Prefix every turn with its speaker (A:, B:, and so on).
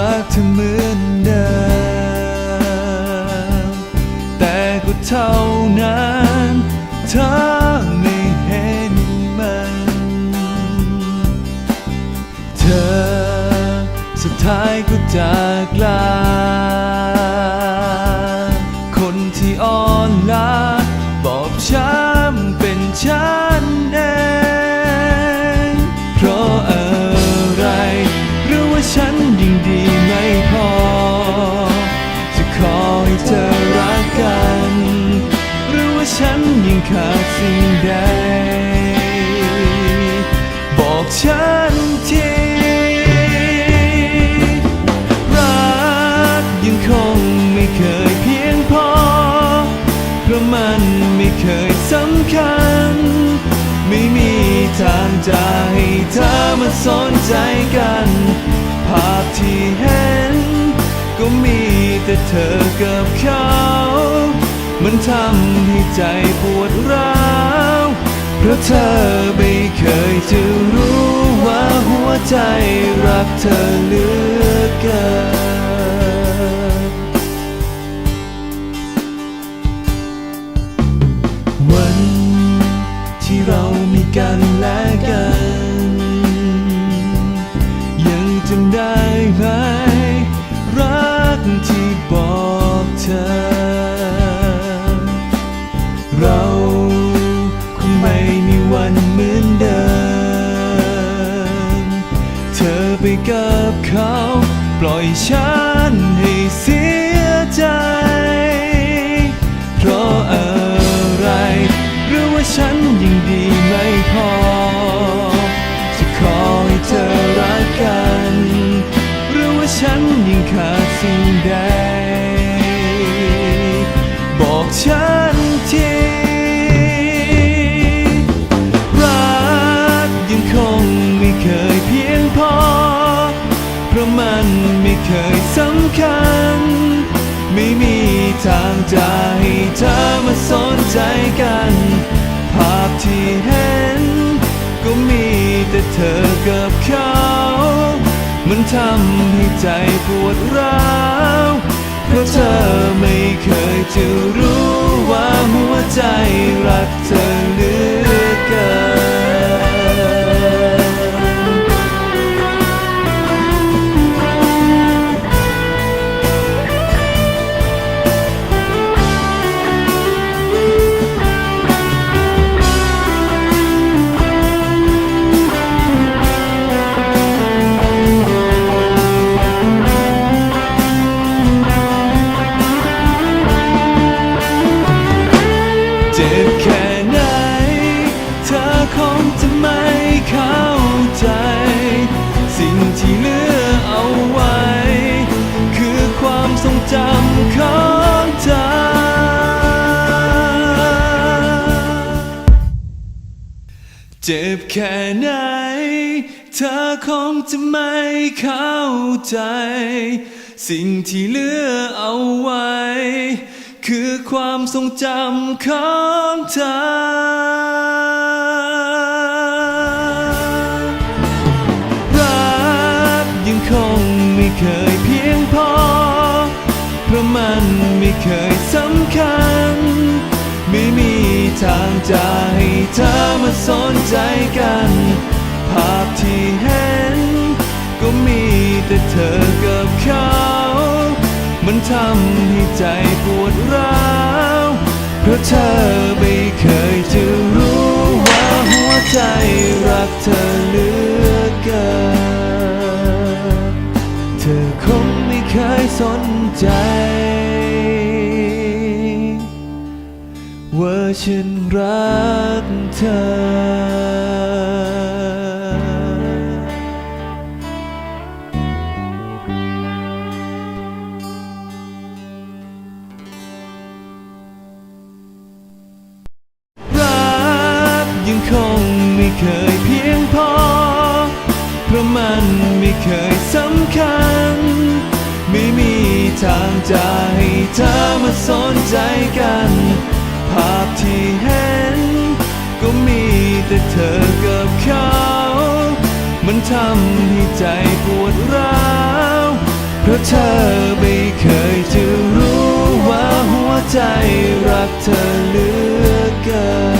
A: รักเธอเหมือนเดิม แต่ก็เท่านั้นเธอไม่เห็นมัน เธอสุดท้ายก็จากลา ขาดสิ่งใด บอกฉันทีรักยังคงไม่เคยเพียงพอ เพราะมันไม่เคยสำคัญ ไม่มีทางจะให้เธอมาสนใจกัน ภาพที่เห็น ก็มีแต่เธอกับเขา มันทำให้ใจปวดร้าวเพราะเธอไม่เคยจะรู้ว่าหัวใจรักเธอเหลือเกิน เราคงไม่มีวันเหมือนเดิม เธอไปกับเขา ปล่อยฉันให้เสียใจ เพราะอะไร หรือว่าฉันยิ่งดีไม่พอ จะขอให้เธอรักกัน หรือว่าฉันยิ่งขาดสิ่งใด เคยสำคัญ ไม่มีทางจะให้เธอมาสนใจกัน ภาพที่เห็น ก็มีแต่เธอกับเขา มันทำให้ใจปวดร้าว เพราะเธอไม่เคยจะ เจ็บแค่ไหน เธอคงจะไม่เข้าใจ สิ่งที่เหลือเอาไว้ คือความทรงจำของเธอรักยังคงไม่เคยเพียงพอ เพราะมันไม่เคยสำคัญ ทางจะให้เธอมาสนใจกัน ภาพที่เห็น ก็มีแต่เธอกับเขา มันทำให้ใจปวดร้าว เพราะเธอไม่เคยจะรู้ว่าหัวใจรักเธอเหลือเกิน เธอคงไม่เคยสนใจ ว่าฉันรักเธอ รักยังคงไม่เคยเพียงพอ เพราะมันไม่เคยสำคัญ ไม่มีทางจะให้เธอมาสนใจกัน ที่เห็น ก็มีแต่เธอกับเขา มันทำให้ใจปวดร้าว เพราะเธอไม่เคยจะรู้ว่าหัวใจรักเธอเหลือเกิน